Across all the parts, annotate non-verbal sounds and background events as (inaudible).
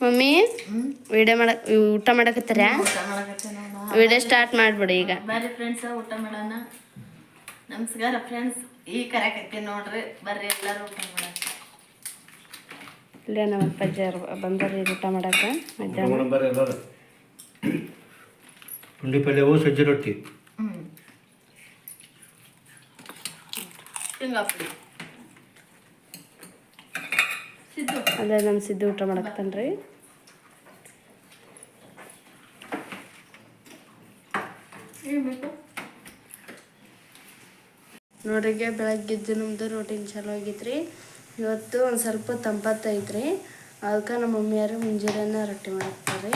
Mummy video ಮಾಡಕ್ ಊಟ ಮಾಡಕತ್ತಾರ? ವಿಡಿಯೋ ಸ್ಟಾರ್ಟ್ ಮಾಡ್ಬಿಡಿ ಈಗ. ಬರ್ರಿ ಫ್ರೆಂಡ್ಸ್ ಊಟ ಮಾಡೋಣ. ನಮಸ್ಕಾರ ಫ್ರೆಂಡ್ಸ್ ಈ ಕರಕತ್ತೆ ನೋಡ್ರಿ ಬರ್ರಿ ಎಲ್ಲರೂ ಊಟ ಮಾಡಕ್ಕೆ ಇಲ್ಲೇ ನಮ್ಮ ಅಪ್ಪಾಜಿ ಬಂದಾರ ಊಟ ಮಾಡಕ್ಕೆ ಮಧ್ಯಾಹ್ನ. ಪುಂಡಿ ಪಲ್ಯವು ಸಜ್ಜೆ ರೊಟ್ಟಿ. ಹ್ಞೂ ಶೇಂಗಾ ಪುಡಿ. ಸಿದ್ದು ಅದೇ ನಮ್ಮ ಸಿದ್ದು ಊಟ ಮಾಡಕತ್ತಾನೆ ರೀ ನೋಡ್ರಿಗೆ ಬೆಳಗ್ಗೆದ್ದು ನಮ್ದು ರೋಟಿನ್ ಚಲೋ ಆಗೈತ್ರಿ. ಇವತ್ತು ಒಂದು ಸ್ವಲ್ಪ ತಂಪತ್ತೈತ್ರಿ ಅದಕ್ಕೆ ನಮ್ಮ ಮಮ್ಮಿಯಾರು ಮುಂಜಾನೆ ರೊಟ್ಟಿ ಮಾಡಾಕ್ತಾರೆ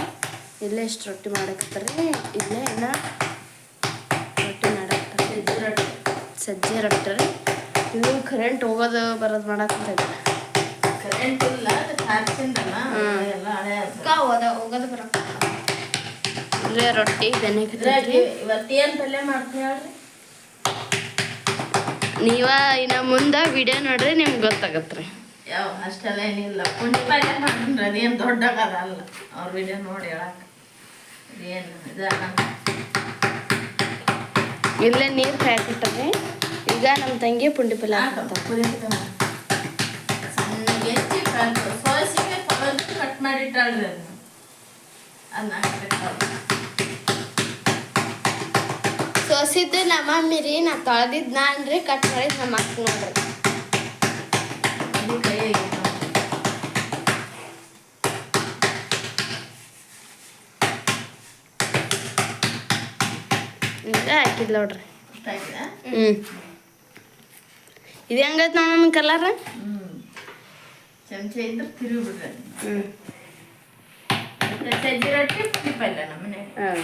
ಇಲ್ಲೇ ಎಷ್ಟು ರೊಟ್ಟಿ ಮಾಡಾಕತ್ತಾರೆ ಇಲ್ಲೇ ಇನ್ನ ರೊಟ್ಟಿ ಮಾಡಾಕ್ತಾರೆ ಸಜ್ಜೆ ರೊಟ್ಟಿ. ರೀ ಕರೆಂಟ್ ಹೋಗೋದು ಬರೋದು ಮಾಡಾಕತ್ತೈತೆ ರೊಟ್ಟಿ ನೀವ ಇನ್ನ ಮುಂದೆ ವಿಡಿಯೋ ನೋಡ್ರಿ ನಿಮ್ಗೆ ಗೊತ್ತಾಗತ್ರಿ ಯಾವ ಅಷ್ಟೆಲ್ಲ ಏನಿಲ್ಲ ಪುಂಡಿ ಪಲ್ಯ ಮಾಡ್ರಿ ಅದೇನು ದೊಡ್ಡ ಕದ ಅಲ್ಲ ಅವ್ರ ವಿಡಿಯೋ ನೋಡಿ ಹೇಳಕ್ಕೆ ಏನು ಇದಲ್ಲ ಇಲ್ಲೇ ನೀರು ಕಾಯಕತ್ತವೆ ಈಗ ನಮ್ಮ ತಂಗಿ ಪುಂಡಿ ಪಲ್ಯ ಹಾಕತ್ತಾವ ಸಣ್ಣಗೆ ಫಸ್ಟ್ ಸೋಸಿಗೆ ತೊಳೆದು ಕಟ್ ಮಾಡಿಟ್ಟಾಳ್ರಿ ಅದನ್ನ ಅದನ್ನ ಹಾಕ್ಬೇಕು ಸೋಸಿದ್ದು ನಮ್ಮ ಮಮ್ಮಿ ರೀ ನಾ ತೊಳೆದಿದ್ದು ನಾನು ರೀ ಕಟ್ ಮಾಡಿ ನಮ್ಮ ಅಕ್ಕ ನೋಡ್ರಿ. ಹಾಕಿದ್ ನೋಡ್ರಿ. ಹ್ಞೂ ಇದು ಹೆಂಗೈತೆ ನಮ್ಮ ಮಮ್ಮಿ ಕಲರ್ ಚಮಚ ಇದ್ರೆ ತಿರುಗಿ ಬಿಡ್ರಿ ಹ್ಞೂ ಸಜ್ಜಿ ರೊಟ್ಟಿ ಪುಂಡಿ ಪಲ್ಯ ನಮ್ಮ ಮನೆಯಾಗ ಹಾಂ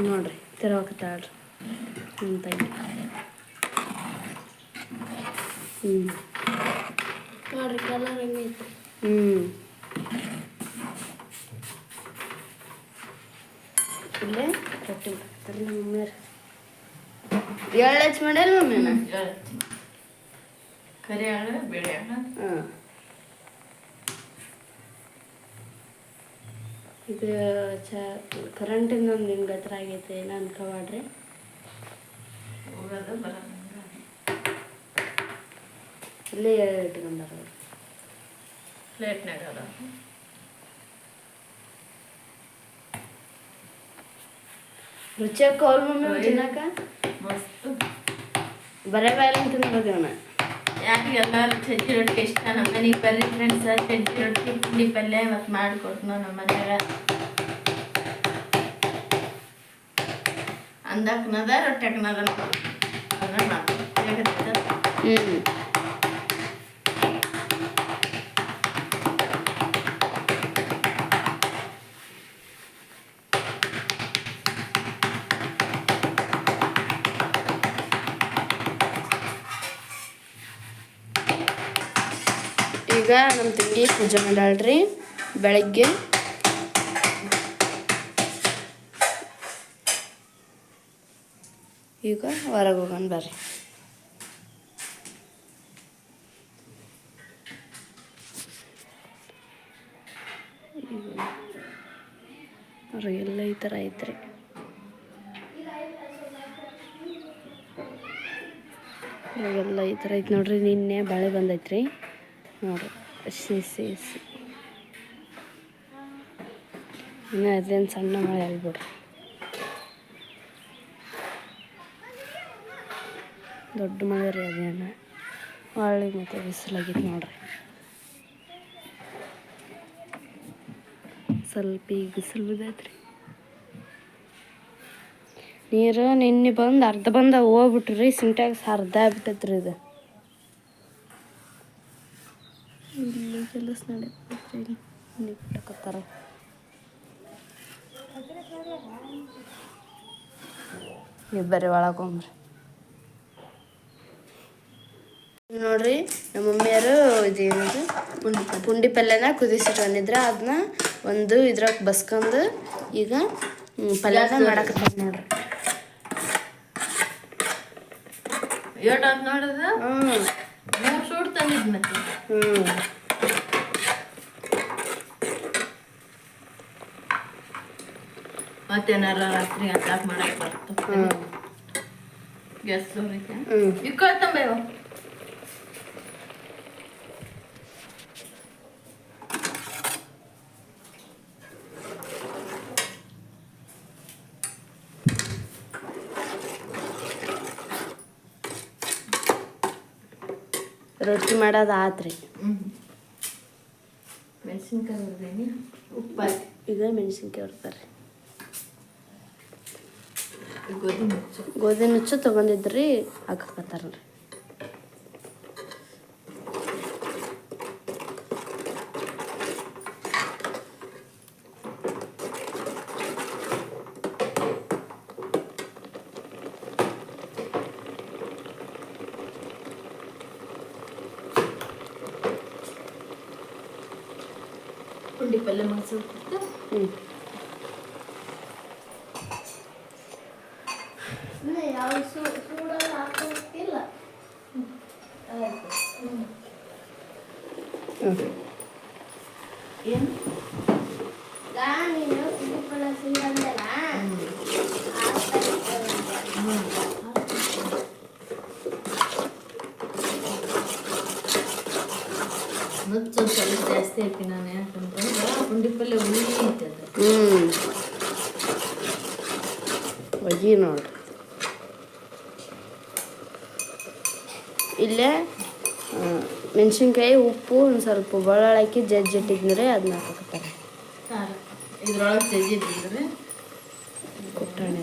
ನೋಡ್ರಿ ತಿರುವಾಕತ್ತಾಳ್ರಿ ನಮ್ಮ ತಂಗಿ ಹ್ಞೂ ನೋಡ್ರಿ ಕಲರ್ ಹೆಂಗೈತೆ ಹ್ಞೂ ಇಲ್ಲೇ ರೊಟ್ಟಿ ಮಾಡ್ತಾರೆ ನಮ್ಮ ಮಮ್ಮಿಯರು ಏಳು ಹಚ್ಚಿ ಮಾಡ್ಯಾರ ಮಮ್ಮಿನ ಕರಿ ಹಣ್ಣು ಬೇಳೆ ಹಣ್ಣು ಹಾಂ. ಇದು ಚ ಕರೆಂಟಿಂದ ಒಂದು ನಿಮ್ಗೆ ಹತ್ರ ಆಗೈತೆ ಏನೋ ಅನ್ಕೋಬಾಡ್ರಿ? ಹೋಗೋದು ಬರೋದು ಇಲ್ಲೇ ಇಟ್ಕೊಂಡಾರ ಪ್ಲೇಟ್ನಾಗ ಅದ ರುಚಿಯಾಗಿ ಅವ್ರ ಮಮ್ಮಿ ತಿನ್ನಕ ಮಸ್ತ್. ಬರೇ ಬಾಯಲ್ಲಿ ತಿನ್ಬೋದು ಇವನ ಯಾರಿಗೆಲ್ಲರೂ ಸಜ್ಜಿ ರೊಟ್ಟಿ ಇಷ್ಟ? ನಮ್ಮ ಮನೆಗೆ ಬರ್ರಿ ಫ್ರೆಂಡ್ಸ್ ಸಜ್ಜಿ ರೊಟ್ಟಿ ಪುಂಡಿ ಪಲ್ಯ ಇವತ್ತು ಮಾಡಿಕೊಟ್ನು ನಮ್ಮ ಮನೆಯಾಗ ಅಂದಕ್ನದ ರೊಟ್ಟಿ ಹಾಕ್ನದ ಮಾಡ್ಬೇಕು ಹ್ಞೂ ಈಗ ನಮ್ಮ ತಂಗಿ ಪೂಜೆ ಮಾಡಾಳ್ರಿ, ಬೆಳಗ್ಗೆ. ಈಗ ಹೊರಗೆ ಹೋಗೋಣ ಬರ್ರಿ. ಅವ್ರಿಗೆಲ್ಲ ಈ ಥರ ಐತ್ರಿ. ಇವಾಗೆಲ್ಲ ಈ ಥರ ಐತೆ ನೋಡ್ರಿ, ನಿನ್ನೆ ಮಳೆ ಬಂದೈತ್ರಿ. ನೋಡ್ರಿ ಸಿ ಸಿ ಸಿ. ಇನ್ನು ಅದೇನು ಸಣ್ಣ ಮಳೆ ಹೇಳ್ಬಿಡು ದೊಡ್ಡ ಮಳೆ ರೀ ಅದೇನು. ಹೊಳ್ಳಿ ಮತ್ತೆ ಬಿಸಿಲಾಗಿತ್ತು ನೋಡ್ರಿ. ಸ್ವಲ್ಪ ಈಗ ಬಿಸಿಲು ಬಿದ್ದೈತ್ರಿ. ನೀರು ನಿನ್ನೆ ಬಂದು ಅರ್ಧ ಬಂದ ಹೋಗ್ಬಿಟ್ರಿ ಸಿಂಟ್ಯಾಕ್ಸ್ ಅರ್ಧ ಆಗ್ಬಿಟ್ಟೈತ್ರಿ ಇದು. ಇಲ್ಲಿ ಕೆಲಸ ನಡೆಯುತ್ತೆ ಇಲ್ಲಿ ಬಿಟ್ಟಕತ್ತಾರ ನೀವು ಬರ್ರಿ ಒಳಗೆ ಹೋಗ್ರಿ ನೋಡ್ರಿ ನಮ್ಮ ಮಮ್ಮಿಯರು ಇದೇನದು ಪುಂಡಿ ಪುಂಡಿ ಪಲ್ಯನ ಬಂದಿದ್ರೆ. ಅದನ್ನ ಒಂದು ಇದ್ರಾಗ ಬಸ್ಕೊಂಡು ಈಗ ಪಲ್ಯ ಪಲ್ಯನ ಮಾಡಕತ್ತಾರ ನೋಡ್ರಿ. ಹ್ಮ್. ಹ್ಞೂ ಹ್ಞೂ ಮತ್ತೇನಾರ ರಾತ್ರಿ ಅಟ್ಯಾಕ್ ಮಾಡಕ್ ಬರ್ತದೆ. ಗ್ಯಾಸ್ ಐತೆ ಹ್ಞೂ ಇಕ್ಕೊಳ್ತಂಬೇವ ರೊಟ್ಟಿ ಮಾಡೋದು ಆತ್ರಿ. ಮೆಣಸಿನ್ಕಾಯಿ ಹೊಡ್ದೇನಿ ಉಪ್ಪು ಇದೇ ಈಗ ಮೆಣಸಿನ್ಕಾಯಿ ಹೊರ್ತಾರೆ ಗೋಧಿ ನುಚ್ಚು ಗೋಧಿ ನುಚ್ಚು ತೊಗೊಂಡಿದ್ರಿ ಹಾಕಕತ್ತಾರ್ರಿ ಪುಂಡಿ ಪಲ್ಯ ಮಸಾಲೆ ಹ್ಞೂ ಸೂಡಲ್ಲಿ ಏನು ನೀನು ನುಚ್ಚು ಒಂದ್ ಸ್ವಲ್ಪ ಜಾಸ್ತಿ ಹಾಕಿ ನಾನು ಯಾಕಂತಂದ್ರೆ ಪುಂಡಿ ಪಲ್ಯ ಹುಳಿ ಐತೆ ಅದು ಹ್ಞೂ ಒಗಿ ನೋಡ್ರಿ ಇಲ್ಲೇ ಮೆಣಸಿನ್ಕಾಯಿ ಉಪ್ಪು ಒಂದು ಸ್ವಲ್ಪ ಬೆಳ್ಳುಳ್ಳಿ ಹಾಕಿ ಜಜ್ಜಿಟ್ಟಿದ್ನರಿ ಅದನ್ನ ಹಾಕಕತ್ತಾರೆ ಇದ್ರೊಳಗೆ ಕುಟ್ಟಾಣಿ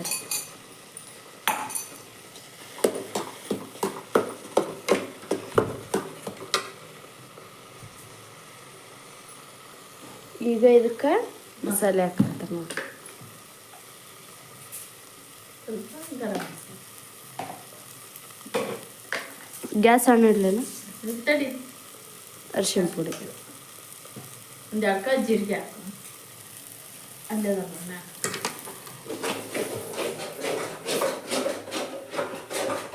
ಈಗ ಇದಕ್ಕೆ ಮಸಾಲೆ ಹಾಕತ್ತಾರೆ ನೋಡ್ರಿ. ಗರಂ ಗ್ಯಾಸ್ ಹಣ್ಣು ಇಡ್ಲೇನ ತಡಿ ಅರಿಶಿಣ ಪುಡಿ ಒಂದು ಅಕ್ಕ ಜೀರಿಗೆ ಹಾಕು ಅಲ್ಲೇ ಅದನ್ನ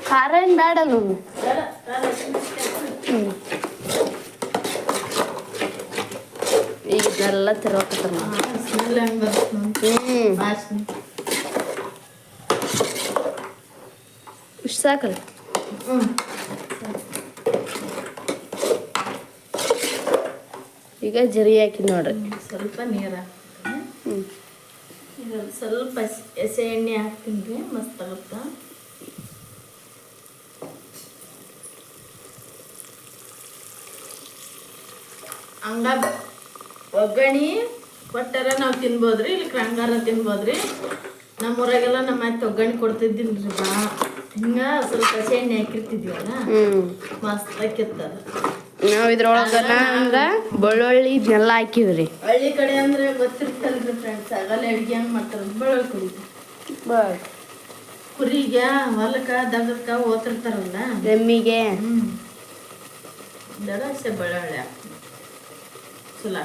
ಖಾರ ಏನು ಬೇಡಲ್ಲ ಒಮ್ಮೆ ಖಾರ ಖಾರ ಹಸಿಮೆಣಸಿನ್ಕಾಯಿ ಹ್ಞೂ ಈಗ ಇದನ್ನೆಲ್ಲ ತಿರ್ವಾಕತ್ತಾರೆ ನೋಡಿ ಹಾಕು. ಸ್ಮೆಲ್ ಹೆಂಗೆ ಬರುತ್ತೆ ನೋಡಿ. ಹ್ಞೂ ವಾಸ್ನೆ ಇಷ್ಟು ಸಾಕಲ್ಲ ಈಗ ಜೀರಿಗೆ ಹಾಕಿ ನೋಡ್ರಿ. ಸ್ವಲ್ಪ ನೀರು ಹಾಕ್ತೀನಿ. ಸ್ವಲ್ಪ ಎಸೆ ಎಣ್ಣೆ ಹಾಕ್ತೀನಿ ರೀ ಮಸ್ತ್ ಆಗುತ್ತಾ? ಹಂಗ ಒಗ್ಗಣಿ ಕೊಟ್ಟಾರ ನಾವು ತಿನ್ಬೋದ್ರಿ ಇಲ್ಲಿ ಕ್ರಂಗಾರ ತಿನ್ಬೋದ್ರಿ? ನಮ್ಮೂರಾಗೆಲ್ಲ ನಮ್ಮ ಅತ್ತೆ ಒಗ್ಗರಣೆ ಕೊಡ್ತಿದ್ದಿಲ್ರಿ ಬಾ. ಹಿಂಗ ಸ್ವಲ್ಪ ಹಸಿ ಎಣ್ಣೆ ಹಾಕಿರ್ತಿದ್ವಿ ಅಲ್ಲ ಮಸ್ತ್ ಆಕಿತ್ತದ ನಾವು ಇದ್ರೊಳಗನ ಅಂದ್ರೆ ಬೆಳ್ಳುಳ್ಳಿ ಇದನ್ನೆಲ್ಲ ಹಾಕಿವ್ರಿ ಹಳ್ಳಿ ಕಡೆ ಅಂದ್ರೆ ಗೊತ್ತಿರ್ತಲ್ರಿ ಫ್ರೆಂಡ್ಸ್ ಆಗಲ್ಲ ಅಡ್ಗೆ ಹೆಂಗ್ ಮಾಡ್ತಾರ ಬೆಳ್ಳುಳ್ಳಿ ಕುಡಿದು ಕುರಿಗೆ ಹೊಲಕ್ಕ ದಗದಕ್ಕ ಓತಿರ್ತಾರಲ್ಲ. ಎಮ್ಮಿಗೆ ದಗಸೆ ದಡಸೆ ಬೆಳ್ಳುಳ್ಳಿ ಸುಲ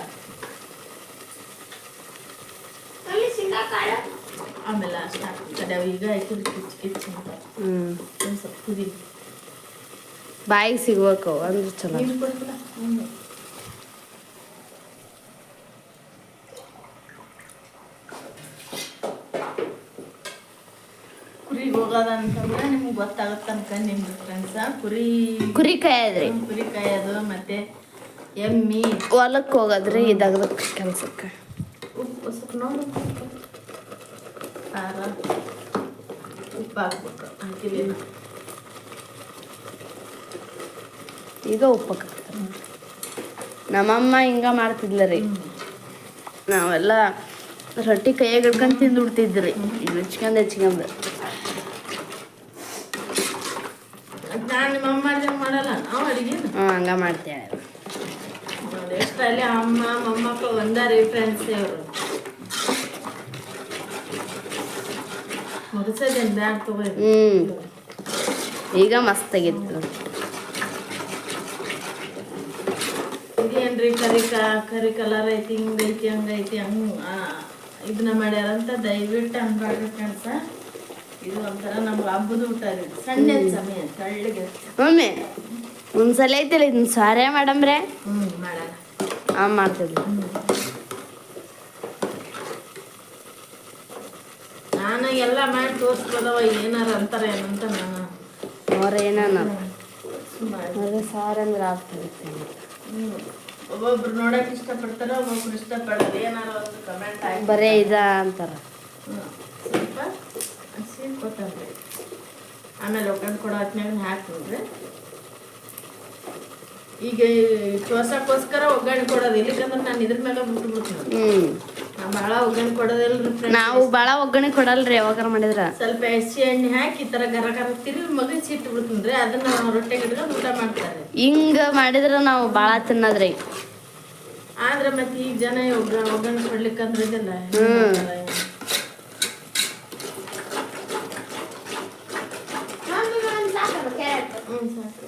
ಆಮೇಲೆ ಅಷ್ಟು ಹಾಕ್ತಾರೆ ಈಗ ಹಾಕಿದ್ರೆ ಕಿಚ್ ಕಿಚ್ ಹ್ಞೂ ಸ್ವಲ್ಪ ಕುದಿ ಬಾಯಿಗೆ ಸಿಗ್ಬೇಕು ಅಂದ್ರೆ ಚಲೋ. ಕುರಿಗೆ ಹೋಗೋದಂತಂದ್ರೆ ನಿಮ್ಗೆ ಗೊತ್ತಾಗತ್ತೆ ನಿಮ್ದು ಫ್ರೆಂಡ್ಸ ಕುರಿ ಕುರಿ ಕಾಯದ್ರಿ. ಕುರಿ ಕಾಯೋದು ಮತ್ತೆ ಎಮ್ಮಿ. ಹೊಲಕ್ಕೆ ಹೋಗೋದ್ರಿ ಇದಾಗದ ಕೆಲ್ಸಕ್ಕೆ. ಉಪ್ಪು ಸ್ವಲ್ಪ ನೋಡು. ಖಾರ. ಉಪ್ಪು ಹಾಕ್ಬೇಕು ಹಾಕಿಲ್ಲ ಈಗ ಉಪ್ಪು ಹಾಕಕತ್ತಾರೆ ನಮ್ಮಮ್ಮ ಹಿಂಗ ಮಾಡ್ತಿದ್ಲ ರೀ ನಾವೆಲ್ಲ ರೊಟ್ಟಿ ಕೈಯಾಗ ಹಿಡ್ಕೊಂಡು ತಿಂದು ಬಿಡ್ತಿದ್ರಿ ಈಗ ಹೆಚ್ಕೊಂಡು ಹೆಚ್ಕೊಂಡ್ ಹ್ಞೂ ಹಂಗ ಮಾಡ್ತೇವೆ. ಅಮ್ಮ ಮೊಮ್ಮಕ್ಕಳು ಒಂದಾರಿ ಫ್ರೆಂಡ್ಸ್ ಅವರು ಹ್ಞೂ ಈಗ ಮಸ್ತ್ ಆಗಿತ್ತು. ಇದೇನ್ರಿ ಕರಿ ಕರಿ ಕಲರ್ ಐತಿ ಹಿಂಗೈತಿ ಹಂಗೈತಿ ಹಂಗ ಇದನ್ನ ಮಾಡ್ಯಾರಂತ ದಯವಿಟ್ಟು ಹಂಗಾಡ್ರಿ ಕಣಸ ಇದು ಒಂಥರ ನಮ್ಗೆ ಹಬ್ಬದ ಊಟ ರೀ. ಸಣ್ಣ ಸಮಯ ತಳ್ಳಗೆ. ಮಮ್ಮಿ ಒಂದ್ಸಲ ಐತಿಲ್ಲ ಇದನ್ನ ಸಾರೇ ಮಾಡಮ್ರೆ ಹ್ಞೂ ಮಾಡಲ್ಲ ಆ ಮಾಡ್ತೀವಿ. ನಾನು ಎಲ್ಲ ಮಾಡಿ ತೋರಿಸ್ಬೋದವ ಏನಾರ ಅಂತಾರೆ ಏನಂತ ನಾನು. ಅವ್ರ ಏನಾರ ಸಾರ್ ಅಂದ್ರೆ ಆಗ್ತದೆ ಹ್ಮ್. ಒಬ್ಬೊಬ್ರು ನೋಡಕ್ ಇಷ್ಟಪಡ್ತಾರ ಒಬ್ಬೊಬ್ರು ಇಷ್ಟಪಡಲ್ಲ ಏನಾರ ಒಂದು ಕಮೆಂಟ್ ಆಗಿ ಬರೇ ಇದ ಅಂತಾರ. ಸ್ವಲ್ಪ ಹಸಿ ಕೊತ್ತಂಬರಿ. ಆಮೇಲೆ ಒಗ್ಗರಣೆ ಕೊಡೋ ಹಾಕ್ಬಿಡ್ರಿ ಈಗ ಶ್ವಾಸಕ್ಕೋಸ್ಕರ ಒಗ್ಗರಣೆ ಕೊಡೋದು ಇಲ್ಲಿಕಂದ್ರೆ ನಾನು ಇದ್ರ ಮೇಲೆ ಬಿಟ್ಟು ಬಿಡ್ತೀನಿ ಹ್ಮ್. ನಾ ಭಾಳ ಒಗ್ಗರಣೆ ಕೊಡೋದಿಲ್ಲ. ನಾವು ಭಾಳ ಒಗ್ಗರಣೆ ಕೊಡಲ್ರಿ ಯಾವಾಗಾರ ಮಾಡಿದ್ರ. ಸ್ವಲ್ಪ ಹಸಿ ಎಣ್ಣೆ ಹಾಕಿ ಈ ಥರ ಗರ ಗರ ಮಗು ಸಿಟ್ಟು ಇಟ್ಟು ಬಿಡ್ತೀನಿ ರೀ ಅದನ್ನ ರೊಟ್ಟೆ ಗಿಡ ಊಟ ಮಾಡ್ತಾರೆ. ಹಿಂಗ ಮಾಡಿದ್ರ ನಾವು ಭಾಳ ತಿನ್ನದ್ರಿ. ಆದ್ರೆ ಮತ್ತೆ ಈಗ ಜನ ಒಗ್ಗ ಒಗ್ಗರಣೆ ಕೊಡ್ಲಿಕ್ಕಂದ್ರೆ ಇದೆಲ್ಲ ಮಮ್ಮಿ ಒಂದು ಸಾಕಲ್ಲ ಕ್ಯಾರೆಟ್ ಹ್ಞೂ ಸಾಕು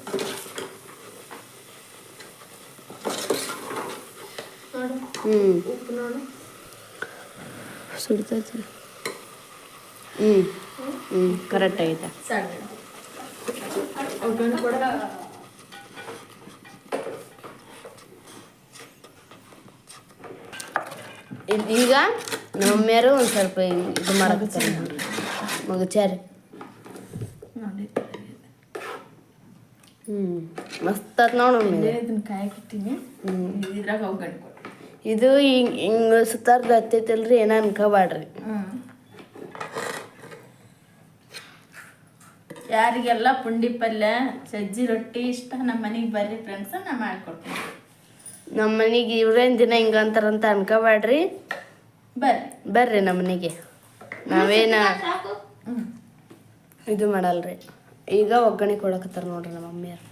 ಉಪ್ಪು ನೋಡು. ಸುಡ್ತೈತಿ. ಹ್ಮ್. ಹ್ಮ್ ಕರೆಕ್ಟ್ ಐತೆ ಸಣ್ಣ ಒಗ್ಗರಣೆ ಕೊಡ ಇದ್- ಈಗ ನಮ್ಮ ಮಮ್ಮಿಯರು ಒಂದು ಸ್ವಲ್ಪ ಇದು ಮಾಡಕತ್ತಾರೆ ನೋಡ್ರಿ ಮಗಚಾರಿ. ನೋಡಿ ಹ್ಮ್ ಮಸ್ತ್ ಆತ್ ನೋಡು ಮಮ್ಮಿ ಇಲ್ಲೇ ಇದನ್ನ ಕಾಯಕ್ಕಿಟ್ಟಿನಿ ಹ್ಮ್. ಇದ್ರಾಗ ಒಗ್ಗರಣೆ ಕೊಡು ಇದು ಹಿಂಗ್ ಹಿಂಗ್ ಸುತ್ತಾರ್ದು ಹತ್ತೈತಲ್ರಿ ಏನ ಅನ್ಕೋಬಾಡ್ರಿ ಯಾರಿಗೆಲ್ಲ ಪುಂಡಿ ಪಲ್ಯ ಸಜ್ಜಿ ರೊಟ್ಟಿ ಇಷ್ಟ ನಮ್ಮ ಮನೆಗೆ ಬರ್ರಿ ಫ್ರೆಂಡ್ಸ್ ನಾ ಮಾಡ್ಕೊಡ್ತೀನಿ. ನಮ್ಮ ಮನೆಗೆ ಇವ್ರೇನ್ ದಿನ ಹಿಂಗ ಅಂತಾರಂತ ಅನ್ಕೋಬಾಡ್ರಿ ಬರ್ರಿ. ಬರ್ರಿ ನಮ್ಮ ಮನೆಗೆ. ನಾವೇನ ಇದು ಮಾಡಲ್ರಿ. ಈಗ ಒಗ್ಗರಣೆ ಕೊಡಕತ್ತಾರ ನೋಡ್ರಿ ನಮ್ಮ ಮಮ್ಮಿಯರು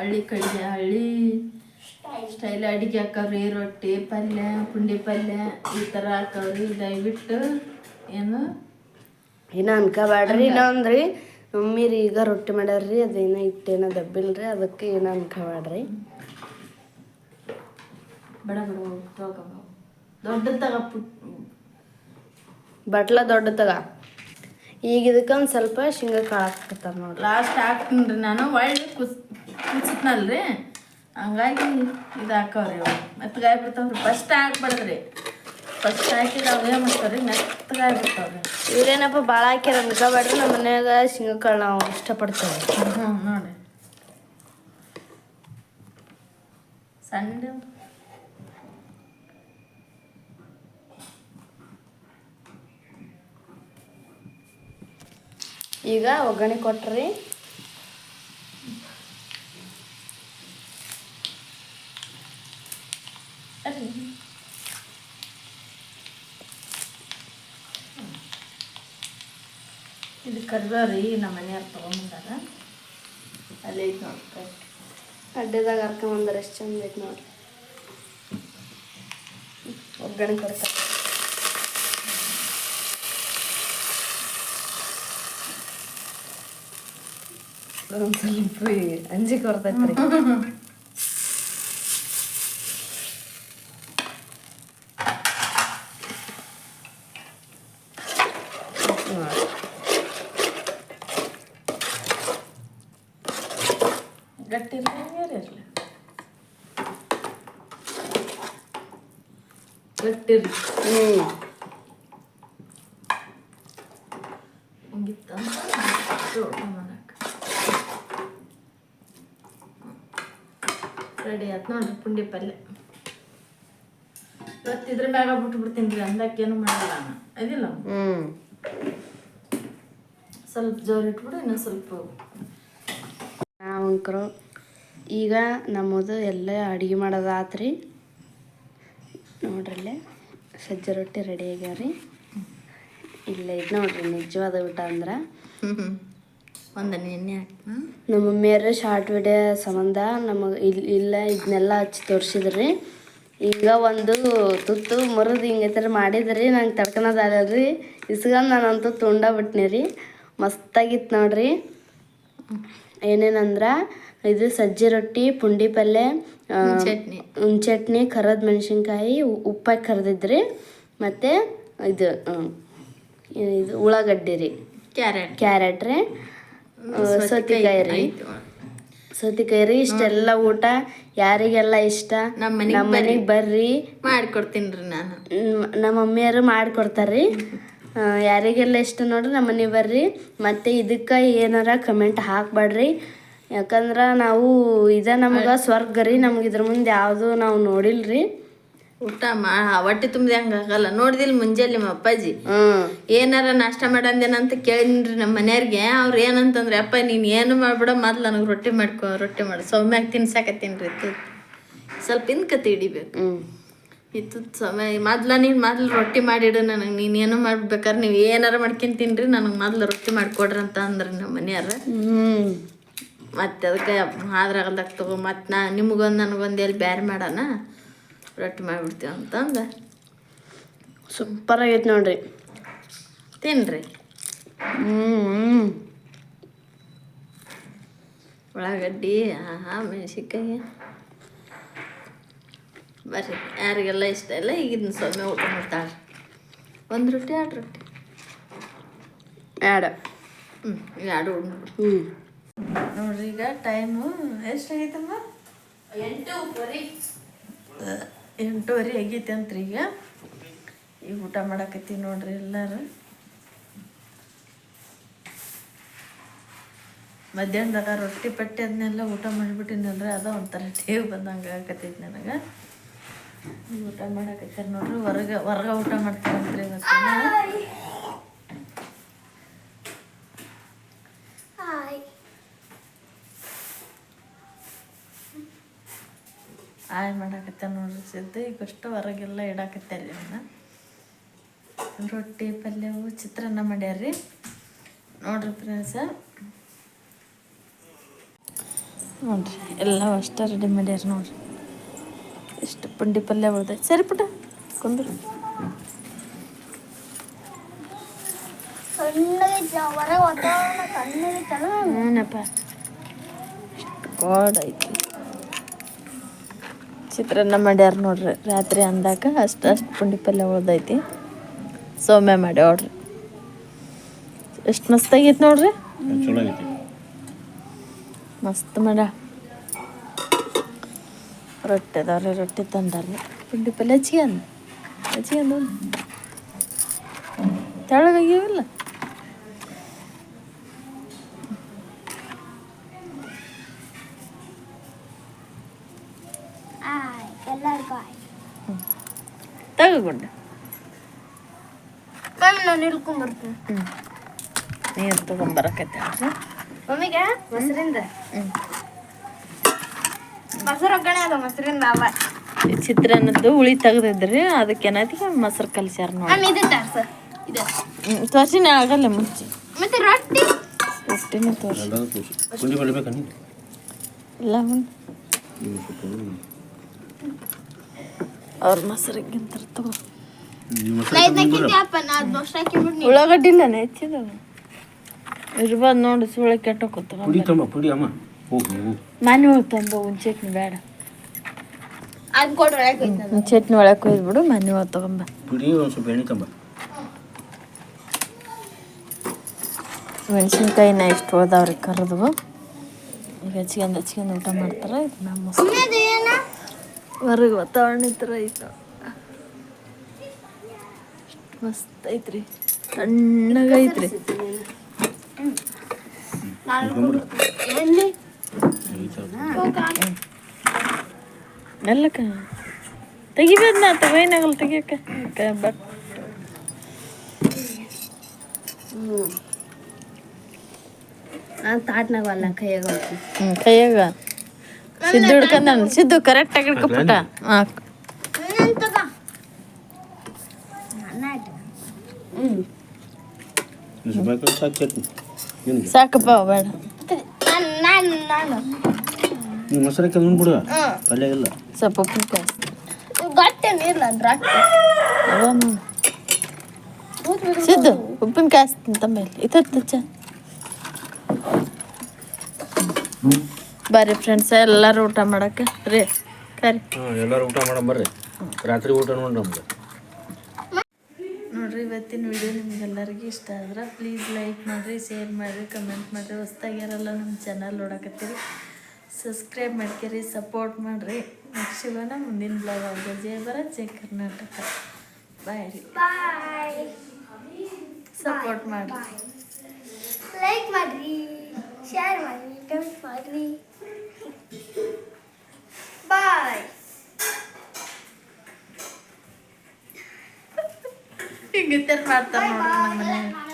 ಹಳ್ಳಿ ಕಡೆಗೆ ಹಳ್ಳಿ ಸ್ಟೈಲ್ ಅಡಿಗೆ ಹಾಕವ್ರಿ ರೊಟ್ಟಿ ಪಲ್ಯ ಪುಂಡಿ ಪಲ್ಯ ಈ ಥರ ಹಾಕವ್ರಿ. ದಯವಿಟ್ಟು ಏನು? ಇನ್ನ ಅನ್ಕೋಬೇಡ್ರಿ ಇನ್ನೊಂದ್ರಿ ಮಮ್ಮಿರಿ ಈಗ ರೊಟ್ಟಿ ಮಾಡ್ಯಾರ್ರಿ ಅದೇನ ಹಿಟ್ಟೇನ ದಬ್ಬಿಲ್ರಿ ಅದಕ್ಕೆ ಏನ ಅನ್ಕೋಬೇಡ್ರಿ ಬಡ ಬೇಡ ದೊಡ್ಡ ತಗ ಪುಟ್. ಬಟ್ಲ ದೊಡ್ಡ ತಗ. ಈಗ ಇದಕ್ಕೆ ಒಂದು ಸ್ವಲ್ಪ ಶೇಂಗಾ ಕಾಳು ಹಾಕತ್ತಾರ ನೋಡಿ ಲಾಸ್ಟ್ ಹಾಕ್ತೀನಿ ರೀ ನಾನು. ಒಳ್ಳೆ ಕುಸ್ ಕುಸಿಟ್ನಲ್ರಿ ಹಂಗಾಗಿ ಇದು ಹಾಕವ್ರಿ ಇವು ಮೆತ್ತಗಾಯಿ ಬಿಡ್ತಾವ್ರಿ ಫಸ್ಟ್ ಹಾಕ್ಬಾರ್ದ್ರಿ. ಫಸ್ಟ್ ಹಾಕಿದ ಅವೇ ಮಾಡ್ತಾವ್ರಿ? ಮೆತ್ತಗಾಯಿ ಬಿಡ್ತಾವ್ರಿ ಇವ್ರೇನಪ್ಪ ಭಾಳ ಹಾಕ್ಯಾರ ಅನ್ಕೋಬೇಡ್ರಿ ನಮ್ಮ ಮನ್ಯಾಗ ಶೇಂಗಾಕಾಳು ನಾವು ಇಷ್ಟಪಡ್ತೇವೆ ಹ್ಞೂ ನೋಡಿ ಸಣ್ಣ ಈಗ ಒಗ್ಗರಣೆ ಕೊಟ್ರಿ ಅರಿ. ಇದು ಕರ್ಬೇವು ರೀ ನಮ್ಮ ಮನೆಯವ್ರು ತೊಗೊಂಬಂದಾರ. ಅಲ್ಲಿ ಐತೆ ನೋಡಿ ಕೈ ಅಡ್ಡದಾಗ ಹರ್ಕೊಂಬಂದ್ರೆ ಎಷ್ಟು ಚಂದ ಐತೆ ನೋಡ್ರಿ. ಒಗ್ಗರಣೆ ಕೊಡ್ತಾರೆ. ಒಂದು ಸ್ವಲ್ಪ ಅಂಜಿಕೆ ಬರ್ತೈತ್ರಿ. ನೋಡ್ರಿ. (laughs) ಹ್ಮ್. ಹಿಂಗಿತ್ತ ರೆಡಿ ಆಯ್ತು ನೋಡ್ರಿ ಪುಂಡಿ ಪಲ್ಯ. ಇವತ್ತು ಇದ್ರ ಮ್ಯಾಗ ಬಿಟ್ಟು ಬಿಡ್ತೀನಿ ರೀ ಅಂದಕ್ಕೇನು ಮಾಡಲ್ಲ ನಾನು. ಅದಿಲ್ಲ? ಹ್ಮ್. ಸ್ವಲ್ಪ ಜೋರು ಇಟ್ಬಿಡು ಇನ್ನೂ ಸ್ವಲ್ಪ ನಾವಂಕರು ಈಗ ನಮ್ಮದು ಎಲ್ಲ ಅಡುಗೆ ಮಾಡೋದಾತ್ರಿ. ನೋಡ್ರಲ್ಲೇ ಸಜ್ಜೆ ರೊಟ್ಟಿ ರೆಡಿ ಆಗ್ಯಾವ್ರಿ ಇಲ್ಲ ಇದು ನೋಡ್ರಿ ನಿಜವಾದ ಊಟ ಅಂದ್ರೆ. ಒಂದು ಎಣ್ಣೆ ನಮ್ಮ ಮಮ್ಮಿಯರು ಶಾರ್ಟ್ ವಿಡಿಯೋ ಸಂಬಂಧ ನಮಗೆ ಇಲ್ಲಿ ಇಲ್ಲ ಇದನ್ನೆಲ್ಲ ಹಚ್ಚಿ ತೋರಿಸಿದ್ರಿ. ಈಗ ಒಂದು ತುತ್ತು ಮುರಿದು ಹಿಂಗೆ ಥರ ಮಾಡಿದ್ರಿ ನಂಗೆ ತಡ್ಕೊಳೋದಾಗಲ್ರಿ ಇಸ್ಕೊಂಡು ನಾನಂತೂ ತುಂಡ ಬಿಟ್ನಿ ರೀ. ಮಸ್ತಾಗಿತ್ತು ನೋಡ್ರಿ. ಏನೇನಂದ್ರೆ ಇದು ಸಜ್ಜಿ ರೊಟ್ಟಿ ಪುಂಡಿ ಪಲ್ಯ ಚಟ್ನಿ. ಹುಣ್ ಚಟ್ನಿ ಕರದ ಮೆಣಸಿನ್ಕಾಯಿ ಉಪ್ಪಾಕಿ ಕರೆದಿದ್ರಿ. ಮತ್ತೆ ಇದು ಇದು ಉಳ್ಳಾಗಡ್ಡಿ ರೀ. ಕ್ಯಾರೆಟ್. ಕ್ಯಾರೆಟ್ ರೀ. ಸೌತೆಕಾಯಿ. ರೀ. ಸೌತಿಕಾಯಿ ಇಷ್ಟೆಲ್ಲ ಊಟ ಯಾರಿಗೆಲ್ಲ ಇಷ್ಟ ನಮ್ಮ ಮನೆಗೆ ಬರ್ರಿ. ಮಾಡ್ಕೊಡ್ತೀನಿ ರೀ ನಾನು. ನಮ್ಮ ಮಮ್ಮಿಯರು ಮಾಡ್ಕೊಡ್ತಾರ್ರಿ. ಯಾರಿಗೆಲ್ಲ ಇಷ್ಟ ನೋಡ್ರಿ ನಮ್ಮ ಮನೆಗೆ ಬರ್ರಿ. ಮತ್ತು ಇದಕ್ಕೆ ಏನಾರ ಕಮೆಂಟ್ ಹಾಕಬೇಡ್ರಿ. ಯಾಕಂದ್ರೆ ನಾವು ಇದ ನಮ್ಗೆ ಸ್ವರ್ಗ ರೀ ನಮ್ಗೆ ಇದ್ರ ಮುಂದೆ ಯಾವುದು ನಾವು ನೋಡಿಲ್ರಿ. ಊಟ ಮಾ ಹೊಟ್ಟೆ ತುಂಬಿದೆ ಹಂಗೆ ಆಗಲ್ಲ. ನೋಡಿದಿಲ್ಲ ಮುಂಜಾನೆ ನಿಮ್ಮ ಅಪ್ಪಾಜಿ. ಏನಾರ ನಾಷ್ಟ ಮಾಡಂದೇನಂತ ಕೇಳಿನ್ರಿ ನಮ್ಮ ಮನೆಯವ್ರಿಗೆ. ಅವ್ರು ಏನಂತಂದ್ರೆ ಅಪ್ಪ ನೀನು ಏನು ಮಾಡ್ಬಿಡ ಮೊದ್ಲು ನನಗೆ ರೊಟ್ಟಿ ಮಾಡ್ಕೊ ರೊಟ್ಟಿ ಮಾಡು. ಸೌಮ್ಯಾಗ ತಿನ್ಸಾಕತ್ತೀನಿ ರೀ ಸ್ವಲ್ಪ ಇನ್ಕತಿ ಹಿಡಿಬೇಕು. ಇತ್ತು ಸಮಯ. ಮೊದ್ಲ ನೀನು ಮೊದ್ಲು ರೊಟ್ಟಿ ಮಾಡಿಡು ನನಗೆ. ನೀನು ಏನು ಮಾಡ್ಬೇಕಾದ್ರೆ ನೀವು ಏನಾರ ಮಾಡ್ಕೊಂಡ್ ತಿನ್ರಿ ನನಗೆ ಮೊದ್ಲು ರೊಟ್ಟಿ ಮಾಡಿಕೊಡ್ರಿ ಅಂತ ಅಂದ್ರೆ ನಮ್ಮ ಮನೆಯವ್ರು ಹ್ಞೂ ಮತ್ತೆ ಅದಕ್ಕೆ ಆದ್ರಾಗಲ್ದಾಗ ತಗೋ. ಮತ್ತು ನಾ ನಿಮಗೊಂದು ನನಗೊಂದು ಎಲ್ಲಿ ಬ್ಯಾರೆ ಮಾಡೋಣ? ರೊಟ್ಟಿ ಮಾಡಿಬಿಡ್ತೀವಿ ಅಂತಂದು ಸೂಪರ್ ಆಗೈತೆ ನೋಡ್ರಿ. ತಿನ್ರಿ. ಹ್ಞೂ ಹ್ಞೂ ಉಳ್ಳಾಗಡ್ಡಿ ಆಹಾ ಮೆಣಸಿನ್ಕಾಯಿ. ಬರ್ರಿ. ಯಾರಿಗೆಲ್ಲ ಇಷ್ಟ ಇಲ್ಲ ಈಗಿನ ಸೊನ್ನೆ ಸೊಮ್ಮೆ ಊಟ ಮಾಡ್ತಾಳೆ ಒಂದು ರೊಟ್ಟಿ ಎರಡು ರೊಟ್ಟಿ. ಎರಡು. ಹ್ಞೂ ಎರಡು ಹ್ಞೂ ನೋಡ್ರಿ ಈಗ ಟೈಮು ಎಷ್ಟಾಗೈತಮ್ಮ? ಎಂಟೂವರೆ. ಎಂಟೂವರೆ ಆಗೈತೆ ಅಂತ್ರಿ ಈಗ. ಈಗ ಊಟ ಮಾಡಕತ್ತೀನಿ ನೋಡ್ರಿ ಎಲ್ಲರೂ. ಮಧ್ಯಾಹ್ನದಾಗ ರೊಟ್ಟಿ ಪಟ್ಟಿ ಅದನ್ನೆಲ್ಲ ಊಟ ಮಾಡಿಬಿಟ್ಟಿನಲ್ರಿ ಅದ ಒಂಥರ (laughs) ಟೇವ್ ಬಂದಂಗೆ ಆಗತ್ತೈತಿ ನನಗೆ. ಊಟ ಮಾಡಕತ್ತಾರ ನೋಡ್ರಿ ಹೊರಗೆ ಹೊರಗೆ ಊಟ ಮಾಡ್ತಾರಂತ್ರಿ ಇವತ್ತಿನ ಹಾಯ್. ಆಯ್ ಮಾಡಾಕತ್ತ ನೋಡ್ರಿ ಸಿದ್ಧ. ಈಗಷ್ಟು ಹೊರಗೆಲ್ಲ ಇಡಾಕತ್ತಾರ ಅವನ್ನ. ರೊಟ್ಟಿ ಪಲ್ಯವು ಚಿತ್ರಾನ್ನ ಮಾಡ್ಯಾರ್ರಿ. ನೋಡ್ರಿ ಫ್ರೆಂಡ್ಸ ನೋಡ್ರಿ ಎಲ್ಲ ಅಷ್ಟ ರೆಡಿ ಮಾಡ್ಯಾರ ನೋಡ್ರಿ. ಎಷ್ಟು ಪುಂಡಿ ಪಲ್ಯ ಉಳ್ದೈತೆ ಸರಿ ಪುಟ ಕುಂದ್ರು ಏನಪ್ಪ ಐತಿ ಚಿತ್ರಾನ್ನ ಮಾಡ್ಯಾರ ನೋಡ್ರಿ ರಾತ್ರಿ ಅಂದಾಗ ಅಷ್ಟು ಅಷ್ಟು ಪುಂಡಿ ಪಲ್ಯ ಉಳ್ದೈತಿ. ಸೌಮ್ಯ ಮಾಡಿ ನೋಡ್ರಿ. ಎಷ್ಟು ಮಸ್ತ್ ಆಗೈತಿ ನೋಡ್ರಿ. ಮಸ್ತ್ ಮಾಡ ರೊಟ್ಟಿ ಅದಾವ್ರಿ ರೊಟ್ಟಿ ತಂದಾರ್ರಿ ಪುಂಡಿ ಪಲ್ಯ ಹಚ್ಚಿಗೆ ಅಂದ ಹಚ್ಚಿಗೆ ಅಂದ ತೆಳಗಾಗ್ಯಾವಿಲ್ಲ ಹಾಯ್ ಎಲ್ಲರಿಗೂ ಹಾಯ್ ತಗೊಂಡ ಮ್ಯಾಮ್ ನಾನು ಇಳ್ಕೊಂಬರ್ತೀನಿ ಹ್ಞೂ ನೀರು ತೊಗೊಂಬರಕತ್ತೇಳ್ರಿ ಮಮ್ಮಿಗೆ ಮೊಸರಿಂದ ಹ್ಞೂ ಮೊಸರು ಒಗ್ಗರಣೆ ಅದ ಮೊಸರಿಂದ ಅವ ಚಿತ್ರಾನ್ನದ್ದು ಹುಳಿ ತೆಗ್ದಿದ್ರಿ ಅದಕ್ಕೆ ಏನೈತಿ ಮೊಸರು ಕಲ್ಸ್ಯಾರ ನೋಡಿ. ಇದು. ತೋರ್ಸಿನ ಆಗಲ್ಲ ಮುಂಚೆ ಮತ್ತೆ ರೊಟ್ಟಿ? ರೊಟ್ಟಿನೂ ತೋರ್ಸಿ. ಎಲ್ಲರೂ ತೋರಿಸಿ. ಇಲ್ಲ ಹುಣ್ ಅವ್ರ ಮೊಸರಿಗಿಂತ ತಗೋ. ನೀವು ನಾ ಮಸಾಲೆ ಇದನ್ನ ತಗೊಂಡ್ಬರ್ರಿ. ಕಿತ್ತಿ ಅಪ್ಪ ನಾ ಅದು ಮೊಸರು ಹಾಕಿಬಿಡ್ನಿ ಉಳ್ಳಾಗಡ್ಡಿ ಇಲ್ಲ ಹೆಚ್ಚಿದವ? ಇರ್ಬೋದು ನೋಡಿ ಸುಳ್ಳೆ ಕೆಟ್ಟ ಪುಡಿ ತಮ್ಮ ಪುಡಿ ಅಮ್ಮ. ಹೋಗಿ. ಮನೆ ಹೋಗಿ ತಂಬ ಒಂದು ಚಟ್ನಿ ಬೇಡ. ಒಳಗೆ ಚಟ್ನಿ ಒಳಗೆ ಕೊಯ್ದ್ಬಿಡು ಮನೆ ಹೋಗಿ ತಗೊಂಬ. ಬಿಡಿ ಒಂದು ಸ್ವಲ್ಪ ಎಣ್ಣೆ ತಮ್ಮ ಮೆಣಸಿನ್ಕಾಯಿನ ಇಷ್ಟು ಹೋದವ್ರಿ ಕರೆದು ಈಗ ಹಚ್ಕೊಂಡು ಹಚ್ಕೊಂಡು ಊಟ ಮಾಡ್ತಾರೆ ಇದು ನಮ್ಮ ಹೊರಗೆ ವಾತಾವರಣ ಥರ ಐತೆ. ಮಸ್ತ್ ಐತ್ರಿ ತಣ್ಣಗೈತ್ರಿ ಎಲ್ಲಿ ಮೆಲ್ಲಕ ತೆಗಿಬೇದ್ನ ತಗೋಯ್ನಾಗಲ್ಲ ತೆಗಿಯಕ್ಕೆ? ಬಟ್. ನಾನು ತಾಟ್ನಾಗ ಅಲ್ಲ ಕೈಯಾಗ ಹೋಗ್ತೀನಿ ಹ್ಞೂ ಕೈಯಾಗ ಸಿದ್ದು ಹಿಡ್ಕೊಂಡ ಸಿದ್ದು ಕರೆಕ್ಟಾಗಿ ಹಿಡ್ಕೊಬಿಟ್ಟ ಹಾಂ ತಗ ನನ್ನ ಆಯ್ತು ಹ್ಞೂ ನೀವು ಸ್ವಲ್ಪ ಹಾಕಿದ್ರೆ ಸಾಕು ಚಟ್ನಿ ನಿನಗೆ ಸಾಕಪ್ಪ ಬೇಡ. ನಾನು ನಾನು ನಾನು. ನೀವು ಮೊಸರು ಹಾಕಿ ಬಿಡು ಪಲ್ಯ ಇಲ್ಲ. ಸ್ವಲ್ಪ ಉಪ್ಪಿನಕಾಯಿ ಗಟ್ಟಿ ನೀರ್ಲ ನೋಡು ಸಿದ್ದು ಉಪ್ಪಿನಕಾಯಿ ಹಚ್ತೀನಿ ಇತ್ತು ಇತ್ತ ಚ ಬರ್ರಿ ಫ್ರೆಂಡ್ಸ್ ಎಲ್ಲರೂ ಊಟ ಮಾಡಕ್ಕೆ? ರೀ ಕರಿ. ಹಾಂ ಎಲ್ಲರೂ ಊಟ ಮಾಡೋಣ ಬರ್ರಿ. ರಾತ್ರಿ ಊಟ ನೋಡಿ ನಮ್ದು. ನೋಡ್ರಿ ಇವತ್ತಿನ ವಿಡಿಯೋ ನಿಮ್ಗೆಲ್ಲರಿಗೂ ಇಷ್ಟ ಆದ್ರೆ ಪ್ಲೀಸ್ ಲೈಕ್ ಮಾಡಿರಿ ಶೇರ್ ಮಾಡಿರಿ ಕಮೆಂಟ್ ಮಾಡಿರಿ. ಹೊಸ್ದಾಗ್ಯಾರಲ್ಲ ನಮ್ಮ ಚಾನಲ್ ನೋಡಕತ್ತೀರಿ ಸಬ್ಸ್ಕ್ರೈಬ್ ಮಾಡ್ಕೊರಿ ಸಪೋರ್ಟ್ ಮಾಡಿರಿ. ನೆಕ್ಸ್ಟ್ ಸಿಗೋಣ ಮುಂದಿನ ಬ್ಲಾಗ್ ಜೈ ಭಾರತ್ ಜೈ ಕರ್ನಾಟಕ. ಬಾಯ್ ರೀ. ಬಾಯ್ ಸಪೋರ್ಟ್ ಮಾಡಿ ಲೈಕ್ ಮಾಡ್ರಿ ಶೇರ್ ಮಾಡ್ರಿ ಕಮೆಂಟ್ ಮಾಡ್ರಿ. ಬಾಯ್ ಹಿಂಗೆ ಮಾಡ್ತಾರೆ ನೋಡ್ರಿ ನಮ್ಮ ಮನ್ಯಾಗ